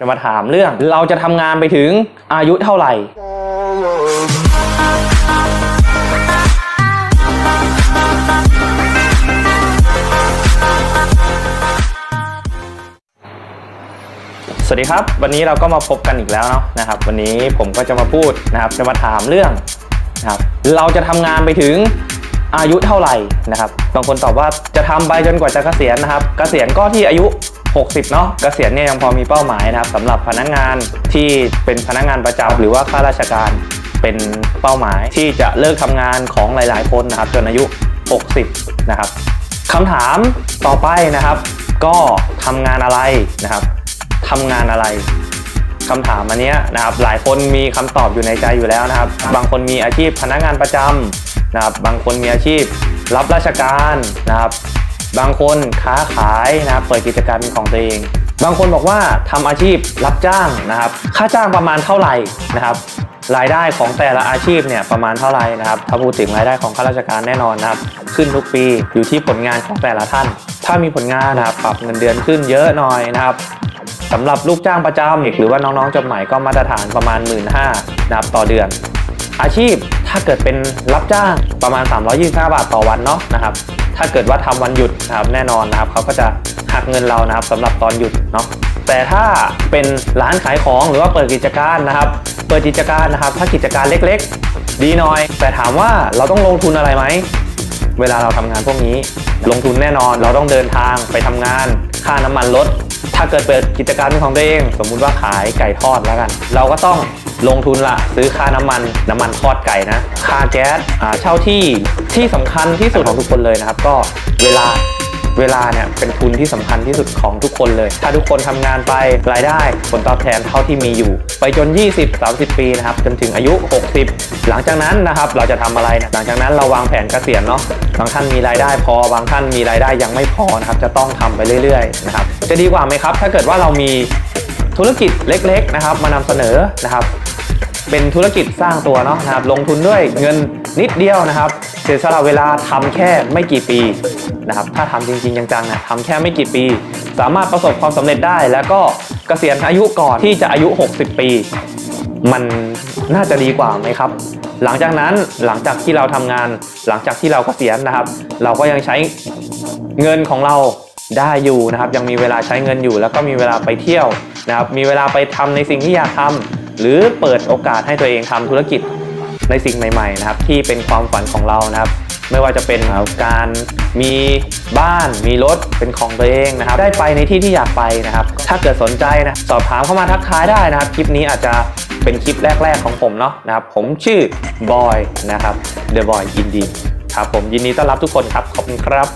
จะมาถามเรื่องเราจะทำงานไปถึงอายุเท่าไหร่ สวัสดีครับ วันนี้เราก็มาพบกันอีกแล้วเนาะนะครับ วันนี้ผมก็จะมาพูดนะครับ จะมาถามเรื่องนะครับ เราจะทำงานไปถึง อายุเท่าไหร่นะครับบางคนตอบว่าจะทำไปจนกว่าจะเกษียณนะครับ เกษียณก็ที่อายุ 60 เนาะเกษียณเนี่ยยังพอมีเป้าหมายนะครับสำหรับพนักงานที่เป็นพนักงานประจำหรือว่าข้าราชการเป็นเป้าหมายที่จะเลิกทำงานของหลาย ๆ คนนะครับ จนอายุ 60 นะครับคำถามต่อไปนะครับ ก็ทำงานอะไรนะครับทำงานอะไรคำถามอันนี้นะครับ หลายคนมีคำตอบอยู่ในใจอยู่แล้วนะครับ บางคนมีอาชีพพนักงานประจำ นะครับบางคนมีอาชีพรับราชการนะครับ บางคนค้าขายนะครับเปิดกิจการเป็นของตัวเอง บางคนบอกว่าทำอาชีพรับจ้างนะครับ ค่าจ้างประมาณเท่าไหร่นะครับรายได้ของแต่ละอาชีพเนี่ยประมาณเท่าไหร่นะครับถ้าพูดถึงรายได้ของข้าราชการแน่นอนนะครับ ขึ้นทุกปีอยู่ที่ผลงานของแต่ละท่าน ถ้ามีผลงานนะครับปรับเงินเดือนขึ้นเยอะหน่อยนะครับสำหรับลูกจ้างประจำหรือว่าน้องๆจบใหม่ก็มาตรฐานประมาณ 1 5ื่นนะครับต่อเดือน อาชีพถ้าเกิดเป็นรับจ้างประมาณ 325 บาทต่อวันเนาะนะครับ ถ้าเกิดว่าทำวันหยุดนะครับแน่นอนนะครับเขาก็จะหักเงินเรานะครับสำหรับตอนหยุดเนาะแต่ถ้าเป็นร้านขายของหรือว่าเปิดกิจการนะครับ เปิดกิจการนะครับ ถ้ากิจการเล็กๆ ดีหน่อย แต่ถามว่าเราต้องลงทุนอะไรไหมเวลาเราทำงานพวกนี้ ลงทุนแน่นอนเราต้องเดินทางไปทำงาน ค่าน้ำมันลด ถ้าเกิดเปิดกิจการเป็นของตัวเอง สมมุติว่าขายไก่ทอดแล้วกัน เราก็ต้องลงทุนละซื้อค่าน้ำมันน้ำมันทอดไก่นะ ค่าแก๊สเช่าที่ที่สำคัญที่สุดของทุกคนเลยนะครับ ก็เวลา เวลาเนี่ยเป็นทุนที่สำคัญที่สุดของทุกคนเลย ถ้าทุกคนทำงานไปรายได้ผลตอบแทนเท่าที่มีอยู่ ไปจน 20-30 ปีนะครับจนถึงอายุ 60 หลังจากนั้นนะครับเราจะทำอะไรนะหลังจากนั้นเราวางแผนเกษียณเนาะบางท่านมีรายได้พอบางท่านมีรายได้ยังไม่พอนะครับจะต้องทำไปเรื่อยๆนะครับจะดีกว่าไหมครับ ถ้าเกิดว่าเรามีธุรกิจเล็กๆนะครับมานำเสนอนะครับ เป็นธุรกิจสร้างตัวเนาะนะครับลงทุนด้วยเงินนิดเดียวนะครับ เสียสละเวลาทำแค่ไม่กี่ปีนะครับถ้าทำจริงๆจังๆนะทำแค่ไม่กี่ปี สามารถประสบความสำเร็จได้ แล้วก็เกษียณอายุก่อนที่จะอายุ 60 ปี มันน่าจะดีกว่าไหมครับ หลังจากนั้นหลังจากที่เราทำงาน หลังจากที่เราเกษียณนะครับ เราก็ยังใช้เงินของเราได้อยู่นะครับ ยังมีเวลาใช้เงินอยู่ แล้วก็มีเวลาไปเที่ยวนะครับมีเวลาไปทำในสิ่งที่อยากทำ หรือเปิดโอกาสให้ตัวเองทำธุรกิจในสิ่งใหม่ๆนะครับที่เป็นความฝันของเรานะครับ ไม่ว่าจะเป็นการมีบ้านมีรถเป็นของตัวเองนะครับ ได้ไปในที่ที่อยากไปนะครับ ถ้าเกิดสนใจนะสอบถามเข้ามาทักทายได้นะครับ คลิปนี้อาจจะเป็นคลิปแรก ๆ ของผมเนาะนะครับ ผมชื่อบอยนะครับ The Boy Indie ครับผมยินดีต้อนรับทุกคนครับขอบคุณครับ